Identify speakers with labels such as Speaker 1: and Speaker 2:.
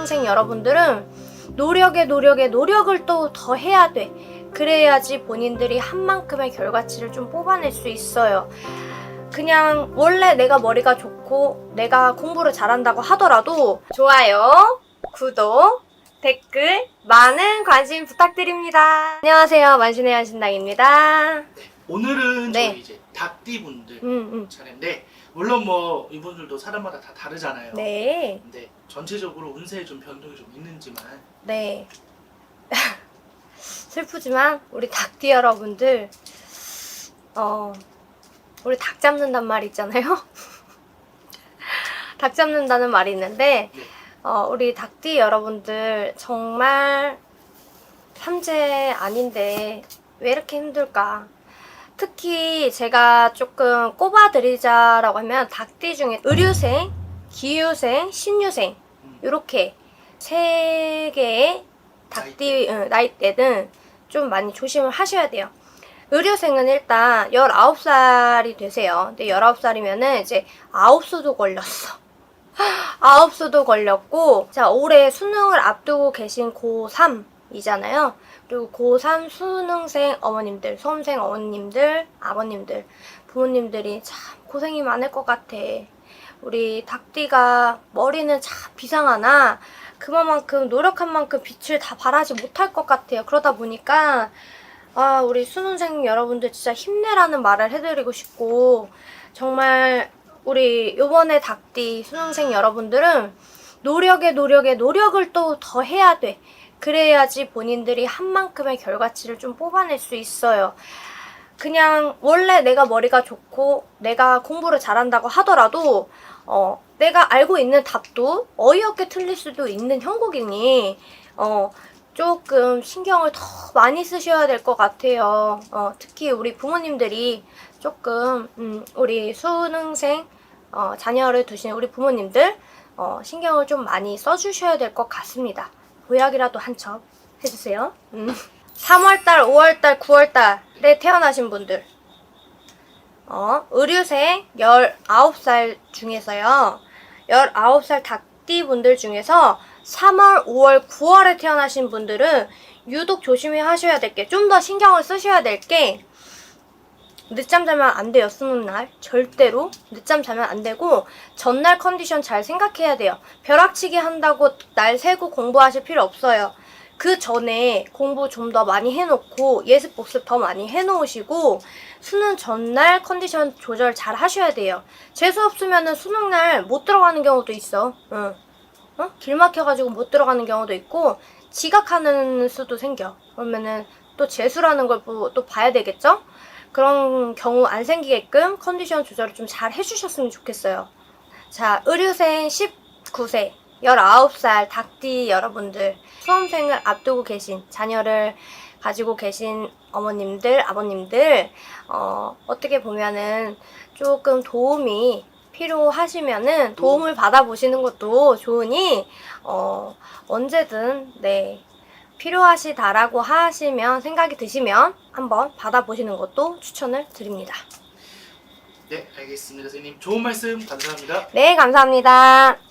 Speaker 1: 수능생 여러분들은 노력에 노력에 노력을 또 더 해야 돼. 그래야지 본인들이 한 만큼의 결과치를 좀 뽑아낼 수 있어요. 그냥 원래 내가 머리가 좋고 내가 공부를 잘한다고 하더라도 좋아요, 구독, 댓글 많은 관심 부탁드립니다. 안녕하세요. 만신의 한신당입니다.
Speaker 2: 오늘은
Speaker 1: 네.
Speaker 2: 저희 이제 닭띠 분들
Speaker 1: 음, 음.
Speaker 2: 차례인데 물론 뭐 이분들도 사람마다 다 다르잖아요.
Speaker 1: 네,
Speaker 2: 근데 전체적으로 운세에 좀 변동이 좀 있는지만
Speaker 1: 네. 슬프지만 우리 닭띠 여러분들, 어, 우리 닭 잡는단 말 있잖아요. 닭 잡는다는 말이 있는데,
Speaker 2: 네.
Speaker 1: 어, 우리 닭띠 여러분들 정말 삼재 아닌데 왜 이렇게 힘들까? 특히 제가 조금 꼽아드리자라고 하면 닭띠 중에 의류생, 기유생, 신유생
Speaker 2: 음,
Speaker 1: 이렇게 세 개의 닭띠 응, 나이대는 좀 많이 조심을 하셔야 돼요. 의료생은 일단 19살이 되세요. 근데 19살이면은 이제 9수도 걸렸어. 9수도 걸렸고, 자, 올해 수능을 앞두고 계신 고3이잖아요. 그리고 고3 수능생 어머님들, 수험생 어머님들, 아버님들, 부모님들이 참 고생이 많을 것 같아. 우리 닭띠가 머리는 참 비상하나 그만큼 노력한 만큼 빛을 다 발하지 못할 것 같아요. 그러다 보니까 아 우리 수능생 여러분들 진짜 힘내라는 말을 해드리고 싶고 정말 우리 요번에 닭띠 수능생 여러분들은 노력에 노력에 노력을 또 더 해야 돼. 그래야지 본인들이 한 만큼의 결과치를 좀 뽑아낼 수 있어요. 그냥 원래 내가 머리가 좋고 내가 공부를 잘한다고 하더라도 어, 내가 알고 있는 답도 어이없게 틀릴 수도 있는 형국이니 어, 조금 신경을 더 많이 쓰셔야 될 것 같아요. 어, 특히 우리 부모님들이 조금 음, 우리 수능생 어, 자녀를 두신 우리 부모님들 어, 신경을 좀 많이 써주셔야 될 것 같습니다. 보약이라도 한 첩 해주세요. 음. 3월달, 5월달, 9월달에 태어나신 분들 어, 의류생 19살 중에서요. 19살 닭띠 분들 중에서 3월, 5월, 9월에 태어나신 분들은 유독 조심히 하셔야 될 게, 좀 더 신경을 쓰셔야 될 게, 늦잠 자면 안 돼요, 수능 날. 절대로. 늦잠 자면 안 되고, 전날 컨디션 잘 생각해야 돼요. 벼락치기 한다고 날 새고 공부하실 필요 없어요. 그 전에 공부 좀 더 많이 해놓고, 예습 복습 더 많이 해놓으시고, 수능 전날 컨디션 조절 잘 하셔야 돼요. 재수 없으면은 수능 날 못 들어가는 경우도 있어. 응. 어? 길 막혀가지고 못 들어가는 경우도 있고, 지각하는 수도 생겨. 그러면은 또 재수라는 걸 또 봐야 되겠죠? 그런 경우 안 생기게끔 컨디션 조절을 좀 잘 해주셨으면 좋겠어요. 자, 의류생 19세, 19살 닭띠 여러분들, 수험생을 앞두고 계신 자녀를 가지고 계신 어머님들, 아버님들, 어, 어떻게 보면은 조금 도움이 필요하시면은 도움을 받아보시는 것도 좋으니, 어, 언제든, 네, 필요하시다라고 하시면, 생각이 드시면 한번 받아보시는 것도 추천을 드립니다.
Speaker 2: 네 알겠습니다 선생님 좋은 말씀 감사합니다.
Speaker 1: 네, 감사합니다.